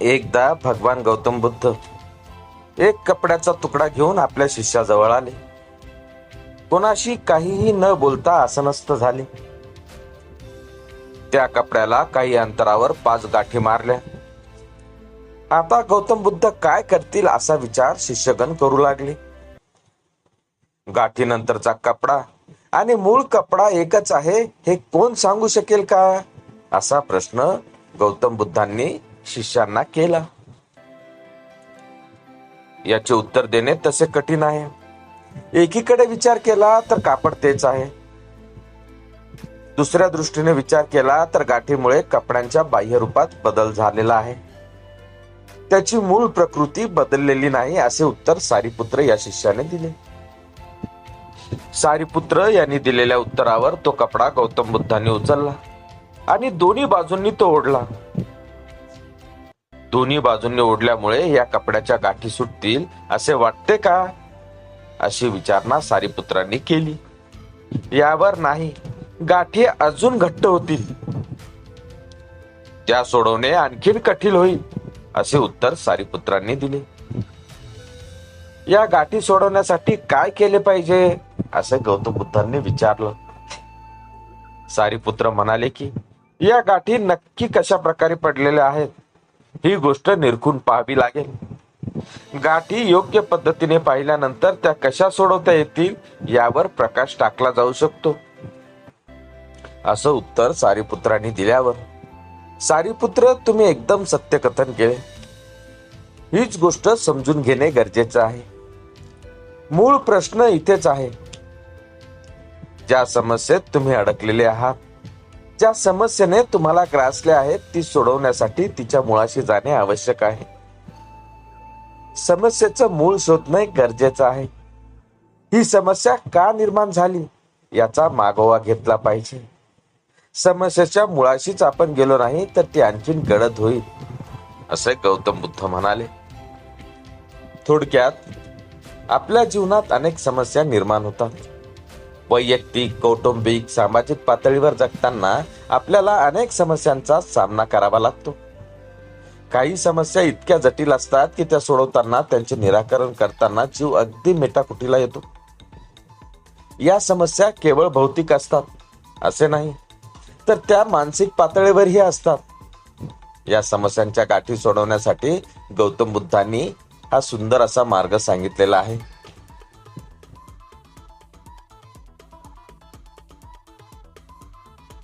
एकदा भगवान गौतम बुद्ध एक कपड्याचा तुकडा घेऊन आपल्या शिष्याजवळ आले. कोणाशी काहीही न बोलता आसनस्थ झाले. त्या कपड्याला काही अंतरावर पाच गाठी मारल्या. आता गौतम बुद्ध काय करतील असा विचार शिष्यगण करू लागले. गाठीनंतरचा कपडा आणि मूळ कपडा एकच आहे हे कोण सांगू शकेल का? असा प्रश्न गौतम बुद्धांनी शिष्यांना केला. याचे उत्तर देणे तसे कठीण आहे. एकीकडे विचार केला तर कापड तेच आहे. दुसऱ्या दृष्टीने विचार केला तर गाठीमुळे कपड्यांच्या बाह्य रूपात बदल झालेला आहे. त्याची मूळ प्रकृती बदललेली नाही असे उत्तर सारीपुत्र या शिष्याने दिले. सारीपुत्र यांनी दिलेल्या उत्तरावर तो कपडा गौतम बुद्धांनी उचलला आणि दोन्ही बाजूंनी तो ओढला. दोन्ही बाजूंनी ओढल्यामुळे या कपड्याच्या गाठी सुटतील असे वाटते का? अशी विचारणा सारीपुत्रांनी केली. यावर नाही गाठी अजून घट्ट होतील. त्या सोडवणे आणखीन कठीण होईल असे उत्तर सारीपुत्रांनी दिले. या गाठी सोडवण्यासाठी काय केले पाहिजे? असे गौतम बुद्धांनी विचारलं. सारीपुत्र म्हणाले की या गाठी नक्की कशा प्रकारे पडलेल्या आहेत? ही गोष्ट निरखून पाहावी लागेल. गाठी योग्य पद्धतीने पाहिल्यानंतर त्या कशा सोडवता येतील यावर प्रकाश टाकला जाऊ शकतो. असं उत्तर सारीपुत्रांनी दिल्यावर सारीपुत्र तुम्ही एकदम सत्यकथन केले. हीच गोष्ट समजून घेणे गरजेचं आहे. मूळ प्रश्न इथेच आहे. ज्या समस्येत तुम्ही अडकलेले आहात ज्या समस्येने तुम्हाला ग्रासल्या आहेत ती सोडवण्यासाठी तिच्या मुळाशी जाणे आवश्यक आहे. समस्येचं मूळ शोधणे गरजेचं आहे. ही समस्या का निर्माण झाली याचा मागोवा घेतला पाहिजे. समस्येच्या मुळाशीच आपण गेलो नाही तर ती आणखीन गडद होईल असे गौतम बुद्ध म्हणाले. थोडक्यात आपल्या जीवनात अनेक समस्या निर्माण होतात. वैयक्तिक कौटुंबिक सामाजिक पातळीवर जगताना आपल्याला अनेक समस्यांचा सामना करावा लागतो. काही समस्या इतक्या जटिल असतात की त्या सोडवताना त्यांचे निराकरण करताना जीव अगदी मेटाकुटीला येतो. या समस्या केवळ भौतिक असतात असे नाही तर त्या मानसिक पातळीवरही असतात. या समस्यांच्या गाठी सोडवण्यासाठी गौतम बुद्धांनी हा सुंदर असा मार्ग सांगितलेला आहे.